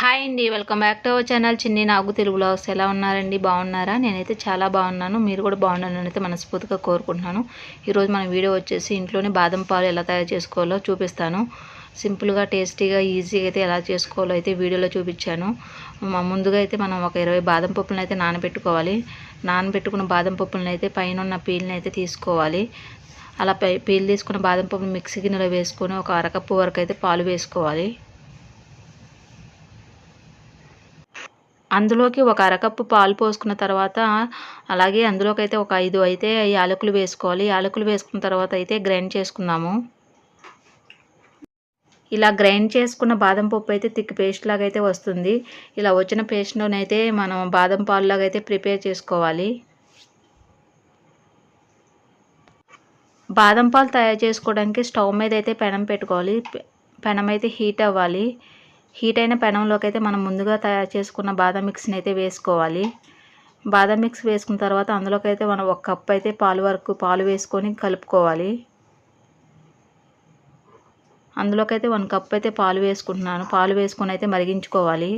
Hi అండి welcome back to our channel. Chinni Nagu Telugu blogs ఎలా ఉన్నారండి? బాగున్నారా? నేనైతే చాలా బాగున్నాను. మీరు కూడా బాగున్నారని అయితే మనస్ఫూర్తిగా కోరుకుంటున్నాను. ఈరోజు మన వీడియో వచ్చేసి ఇంట్లోనే బాదం పాలు ఎలా తయారు చేసుకోవాలో చూపిస్తాను. సింపుల్గా టేస్టీగా ఈజీగా అయితే ఎలా చేసుకోవాలో అయితే వీడియోలో చూపించాను. ముందుగా అయితే మనం ఒక ఇరవై బాదం పప్పులను అయితే నానబెట్టుకోవాలి. నానబెట్టుకున్న బాదం పప్పులను అయితే పైన ఉన్న పీల్ని అయితే తీసుకోవాలి. అలా పై పీల్ తీసుకున్న బాదం పప్పులు మిక్సీ గిన్నెలో వేసుకొని ఒక అరకప్పు వరకు అయితే పాలు వేసుకోవాలి. అందులోకి ఒక అరకప్పు పాలు పోసుకున్న తర్వాత అలాగే అందులోకి అయితే ఒక ఐదు అయితే యాలకులు వేసుకోవాలి. యాలకులు వేసుకున్న తర్వాత అయితే గ్రైండ్ చేసుకుందాము. ఇలా గ్రైండ్ చేసుకున్న బాదం పప్పు అయితే థిక్ పేస్ట్ లాగా అయితే వస్తుంది. ఇలా వచ్చిన పేస్ట్లోనైతే మనం బాదం పాలు లాగా అయితే ప్రిపేర్ చేసుకోవాలి. బాదం పాలు తయారు చేసుకోవడానికి స్టవ్ మీద అయితే పెనం పెట్టుకోవాలి. పెనం అయితే హీట్ అవ్వాలి. హీట్ అయిన పెనంలోకి అయితే మనం ముందుగా తయారు చేసుకున్న బాదం మిక్స్ని అయితే వేసుకోవాలి. బాదం మిక్స్ వేసుకున్న తర్వాత అందులోకి అయితే మనం ఒక కప్ అయితే పాలు వరకు పాలు వేసుకొని కలుపుకోవాలి. అందులోకి అయితే వన్ కప్ అయితే పాలు వేసుకుంటున్నాను. పాలు వేసుకొని అయితే మరిగించుకోవాలి.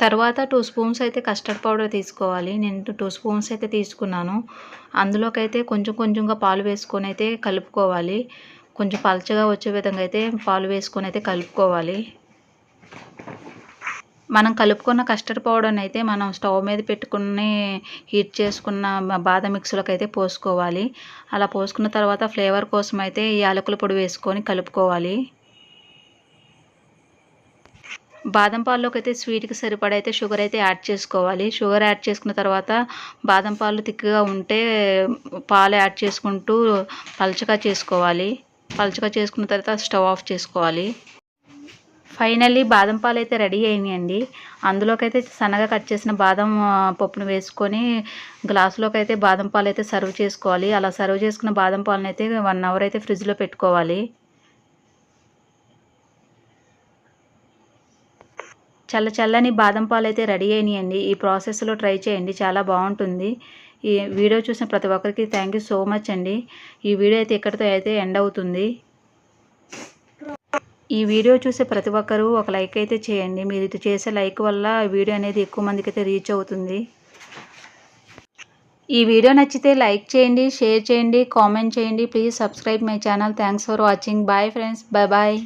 తర్వాత టూ స్పూన్స్ అయితే కస్టర్డ్ పౌడర్ తీసుకోవాలి. నేను టూ స్పూన్స్ అయితే తీసుకున్నాను. అందులోకి అయితే కొంచెం కొంచెంగా పాలు వేసుకొని అయితే కలుపుకోవాలి. కొంచెం పలచగా వచ్చే విధంగా అయితే పాలు వేసుకొని అయితే కలుపుకోవాలి. మనం కలుపుకున్న కస్టర్డ్ పౌడర్ని అయితే మనం స్టవ్ మీద పెట్టుకుని హీట్ చేసుకున్న బాదం మిక్స్లోకి అయితే పోసుకోవాలి. అలా పోసుకున్న తర్వాత ఫ్లేవర్ కోసం అయితే ఈ యాలకుల పొడి వేసుకొని కలుపుకోవాలి. బాదం పాల్లోకి అయితే స్వీట్కి సరిపడా అయితే షుగర్ అయితే యాడ్ చేసుకోవాలి. షుగర్ యాడ్ చేసుకున్న తర్వాత బాదం పాలు తిక్కగా ఉంటే పాలు యాడ్ చేసుకుంటూ పలచగా చేసుకోవాలి. పలుచగా చేసుకున్న తర్వాత స్టవ్ ఆఫ్ చేసుకోవాలి. ఫైనల్లీ బాదం పాలు అయితే రెడీ అయినాయండి. అందులోకైతే అయితే సన్నగా కట్ చేసిన బాదం పప్పును వేసుకొని గ్లాసులోకి అయితే బాదం పాలు అయితే సర్వ్ చేసుకోవాలి. అలా సర్వ్ చేసుకున్న బాదం పాలను అయితే వన్ అవర్ అయితే ఫ్రిడ్జ్లో పెట్టుకోవాలి. చల్ల చల్లని బాదం పాలు అయితే రెడీ అయినాయండి. ఈ ప్రాసెస్లో ట్రై చేయండి. చాలా బాగుంటుంది. ఈ వీడియో చూసిన ప్రతి ఒక్కరికి థ్యాంక్ యూ సో మచ్ అండి. ఈ వీడియో అయితే ఇక్కడితో అయితే ఎండ్ అవుతుంది. ఈ వీడియో చూసే ప్రతి ఒక్కరూ ఒక లైక్ అయితే చేయండి. మీరు ఇది చేసే లైక్ వల్ల వీడియో అనేది ఎక్కువ మందికి అయితే రీచ్ అవుతుంది. ఈ వీడియో నచ్చితే లైక్ చేయండి షేర్ చేయండి కామెంట్ చేయండి. Please subscribe my channel thanks for watching bye friends bye bye